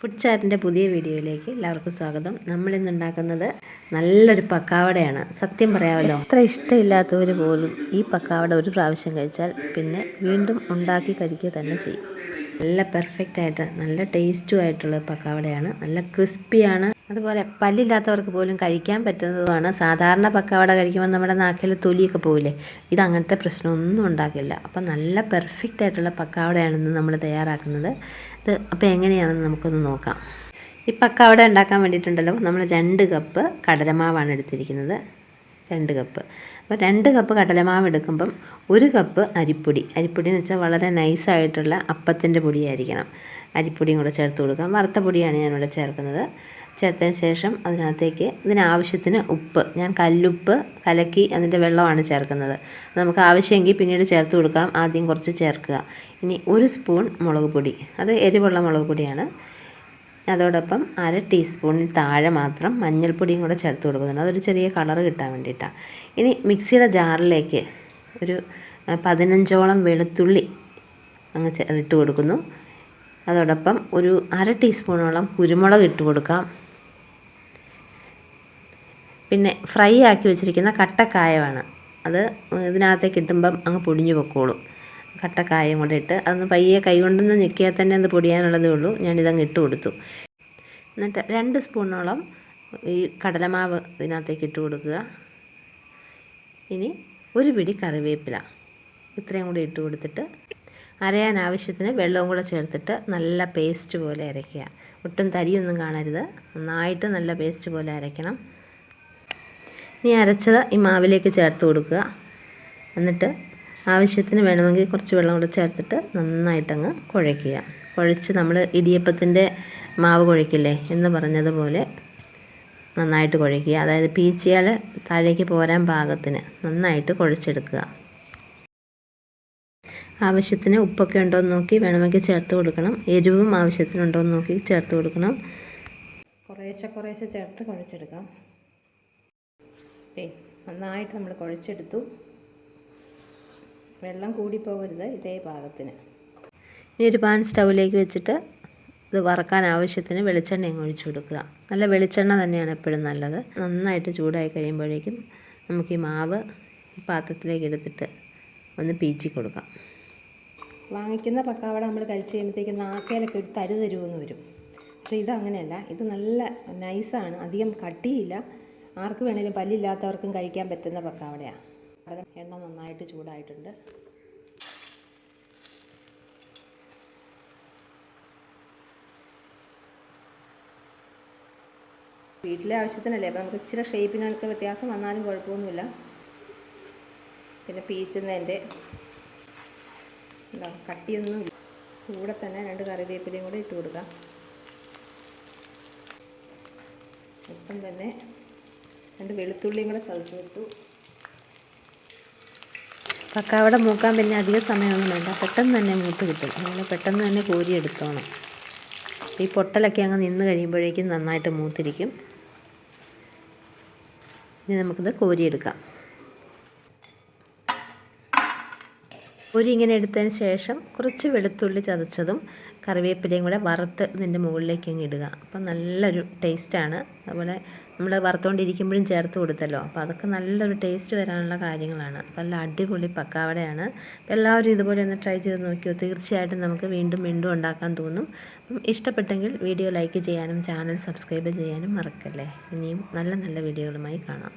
Food ചാറ്റിന്റെ പുതിയ വീഡിയോയിലേക്ക് എല്ലാവർക്കും സ്വാഗതം. നമ്മൾ ഇന്ന് ഉണ്ടാക്കുന്നത് നല്ലൊരു പക്കാവടയാണ്. സത്യം പറയാമല്ലോ. അത്ര ഇഷ്ടമില്ലാത്തവർ പോലും ഈ പക്കാവട ഒരു പ്രാവശ്യം കഴിച്ചാൽ പിന്നെ വീണ്ടും ഉണ്ടാക്കി കഴിക്കുക തന്നെ ചെയ്യും. നല്ല പെർഫെക്റ്റ് ആയിട്ട് നല്ല ടേസ്റ്റും ആയിട്ടുള്ള പക്കാവടയാണ്. നല്ല ക്രിസ്പിയാണ്. അതുപോലെ പല്ലില്ലാത്തവർക്ക് പോലും കഴിക്കാൻ പറ്റുന്നതുമാണ്. സാധാരണ പക്കവട കഴിക്കുമ്പോൾ നമ്മുടെ നാക്കിൽ തൊലിയൊക്കെ പോവില്ലേ? ഇത് അങ്ങനത്തെ പ്രശ്നമൊന്നും ഉണ്ടാക്കില്ല അപ്പം നല്ല പെർഫെക്റ്റ് ആയിട്ടുള്ള പക്കാവടയാണെന്ന് നമ്മൾ തയ്യാറാക്കുന്നത്. ഇത് അപ്പോൾ എങ്ങനെയാണെന്ന് നമുക്കൊന്ന് നോക്കാം. ഈ പക്കാവട ഉണ്ടാക്കാൻ വേണ്ടിയിട്ടുണ്ടല്ലോ. നമ്മൾ രണ്ട് കപ്പ് കടലമാവാണ് എടുത്തിരിക്കുന്നത്. രണ്ട് കപ്പ്. അപ്പോൾ രണ്ട് കപ്പ് കടലമാവ് എടുക്കുമ്പം ഒരു കപ്പ് അരിപ്പൊടി. അരിപ്പൊടി എന്ന് വെച്ചാൽ വളരെ നൈസായിട്ടുള്ള അപ്പത്തിന്റെ പൊടിയായിരിക്കണം. അരിപ്പൊടിയും കൂടെ ചേർത്ത് കൊടുക്കാം. വറുത്ത പൊടിയാണ് ഞാനിവിടെ ചേർക്കുന്നത്. ചേർത്തതിന് ശേഷം അതിനകത്തേക്ക് ഇതിനാവശ്യത്തിന് ഉപ്പ്. ഞാൻ കല്ലുപ്പ് കലക്കി അതിന്റെ വെള്ളമാണ് ചേർക്കുന്നത്. നമുക്ക് ആവശ്യമെങ്കിൽ പിന്നീട് ചേർത്ത് കൊടുക്കാം. ആദ്യം കുറച്ച് ചേർക്കുക. ഇനി ഒരു സ്പൂൺ മുളക് പൊടി. അത് എരിവുള്ള മുളക് പൊടിയാണ്. അതോടൊപ്പം അര ടീസ്പൂണിൽ താഴെ മാത്രം മഞ്ഞൾപ്പൊടിയും കൂടെ ചേർത്ത് കൊടുക്കുന്നുണ്ട്. അതൊരു ചെറിയ കളർ കിട്ടാൻ വേണ്ടിയിട്ടാണ്. ഇനി മിക്സിയുടെ ജാറിലേക്ക് ഒരു പതിനഞ്ചോളം വെളുത്തുള്ളി അങ്ങ് ഇട്ട് കൊടുക്കുന്നു. അതോടൊപ്പം ഒരു അര ടീസ്പൂണോളം കുരുമുളക് ഇട്ട് കൊടുക്കാം. പിന്നെ ഫ്രൈ ആക്കി വെച്ചിരിക്കുന്ന കട്ടക്കായമാണ്. അത് ഇതിനകത്തേക്ക് ഇട്ടുമ്പം അങ്ങ് പൊടിഞ്ഞു പൊക്കോളും. കട്ടക്കായം കൂടെ ഇട്ട് അതൊന്ന് പയ്യെ കൈ കൊണ്ടൊന്ന് ഞെക്കിയാൽ തന്നെ അത് പൊടിയാനുള്ളതേ ഉള്ളൂ. ഞാനിതങ്ങ് ഇട്ട് കൊടുത്തു. എന്നിട്ട് രണ്ട് സ്പൂണോളം ഈ കടലമാവ് ഇതിനകത്തേക്ക് ഇട്ട് കൊടുക്കുക. ഇനി ഒരു പിടി കറിവേപ്പില ഇത്രയും കൂടി ഇട്ട് കൊടുത്തിട്ട് അരയാൻ ആവശ്യത്തിന് വെള്ളവും കൂടെ ചേർത്തിട്ട് നല്ല പേസ്റ്റ് പോലെ അരയ്ക്കുക. ഒട്ടും തരിയൊന്നും കാണരുത്. നന്നായിട്ട് നല്ല പേസ്റ്റ് പോലെ അരയ്ക്കണം. ഇനി അരച്ചത് ഈ മാവിലേക്ക് ചേർത്ത് കൊടുക്കുക. എന്നിട്ട് ആവശ്യത്തിന് വേണമെങ്കിൽ കുറച്ച് വെള്ളം കൂടെ ചേർത്തിട്ട് നന്നായിട്ടങ്ങ് കുഴയ്ക്കുക. കുഴച്ച് നമ്മൾ ഇടിയപ്പത്തിന്റെ മാവ് കുഴയ്ക്കില്ലേ എന്ന് പറഞ്ഞതുപോലെ നന്നായിട്ട് കുഴയ്ക്കുക. അതായത് പീച്ചിയാൽ താഴേക്ക് പോരാൻ പാകത്തിന് നന്നായിട്ട് കുഴച്ചെടുക്കുക. ആവശ്യത്തിന് ഉപ്പൊക്കെ ഉണ്ടോ എന്ന് നോക്കി വേണമെങ്കിൽ ചേർത്ത് കൊടുക്കണം. എരിവും ആവശ്യത്തിനുണ്ടോ എന്ന് നോക്കി ചേർത്ത് കൊടുക്കണം. കുറേശ്ശെ കുറേശ്ശെ ചേർത്ത് കുഴച്ചെടുക്കാം. ഏയ് നന്നായിട്ട് നമ്മൾ കുഴച്ചെടുത്തു. വെള്ളം കൂടി പോകരുത് ഇതേ പാകത്തിന്. ഇനി ഒരു പാൻ സ്റ്റൗവിലേക്ക് വെച്ചിട്ട് ഇത് വറക്കാൻ ആവശ്യത്തിന് വെളിച്ചെണ്ണ അങ്ങ് ഒഴിച്ചു കൊടുക്കുക. നല്ല വെളിച്ചെണ്ണ തന്നെയാണ് എപ്പോഴും നല്ലത്. നന്നായിട്ട് ചൂടായി കഴിയുമ്പോഴേക്കും നമുക്ക് ഈ മാവ് പാത്രത്തിലേക്ക് എടുത്തിട്ട് ഒന്ന് പീച്ചി കൊടുക്കാം. വാങ്ങിക്കുന്ന പക്കാവട നമ്മൾ കഴിച്ച് കഴിയുമ്പോഴത്തേക്ക് നാക്കേലൊക്കെ ഒരു തരു തരുമെന്ന് വരും. പക്ഷേ ഇതങ്ങനെയല്ല. ഇത് നല്ല നൈസാണ് അധികം കട്ടിയില്ല. ആർക്ക് വേണേലും പല്ലില്ലാത്തവർക്കും കഴിക്കാൻ പറ്റുന്ന പക്കാവടയാണ് എണ്ണ നന്നായിട്ട് ചൂടായിട്ടുണ്ട്. വീട്ടിലെ ആവശ്യത്തിനല്ലേ അപ്പോൾ നമുക്ക് ഇച്ചിരി ഷേപ്പിനൊക്കെ വ്യത്യാസം വന്നാലും കുഴപ്പമൊന്നുമില്ല. പിന്നെ പീച്ചുന്നതിന്റെ എന്താ കട്ടിയൊന്നും കൂടെ തന്നെ രണ്ട് കറിവേപ്പിലയും കൂടെ ഇട്ട് കൊടുക്കാം. ഒപ്പം തന്നെ രണ്ട് വെളുത്തുള്ളിയും കൂടെ ചതച്ചിട്ടു. പക്കാവട മൂക്കാൻ പിന്നെ അധിക സമയമൊന്നും വേണ്ട. പെട്ടെന്ന് തന്നെ മൂത്ത് കിട്ടും. അങ്ങനെ പെട്ടെന്ന് തന്നെ കോരിയെടുത്തോണം. ഈ പൊട്ടലൊക്കെ അങ്ങ് നിന്ന് കഴിയുമ്പോഴേക്കും നന്നായിട്ട് മൂത്തിരിക്കും. ഇനി നമുക്കിത് കോരിയെടുക്കാം. കോരി ഇങ്ങനെ എടുത്തതിന് ശേഷം കുറച്ച് വെളുത്തുള്ളി ചതച്ചതും കറിവേപ്പിലയും കൂടെ വറുത്ത് ഇതിന്റെ മുകളിലേക്ക് അങ്ങ് ഇടുക. അപ്പം നല്ലൊരു ടേസ്റ്റാണ്. അതുപോലെ നമ്മൾ വറുത്തുകൊണ്ടിരിക്കുമ്പോഴും ചേർത്ത് കൊടുത്തല്ലോ. അപ്പോൾ അതൊക്കെ നല്ലൊരു ടേസ്റ്റ് വരാനുള്ള കാര്യങ്ങളാണ്. അപ്പോൾ നല്ല അടിപൊളി പക്കാവടയാണ്. എല്ലാവരും ഇതുപോലെ ഒന്ന് ട്രൈ ചെയ്ത് നോക്കിയോ? തീർച്ചയായിട്ടും നമുക്ക് വീണ്ടും വീണ്ടും ഉണ്ടാക്കാൻ തോന്നും. അപ്പം ഇഷ്ടപ്പെട്ടെങ്കിൽ വീഡിയോ ലൈക്ക് ചെയ്യാനും ചാനൽ സബ്സ്ക്രൈബ് ചെയ്യാനും മറക്കല്ലേ? ഇനിയും നല്ല നല്ല വീഡിയോകളുമായി കാണാം.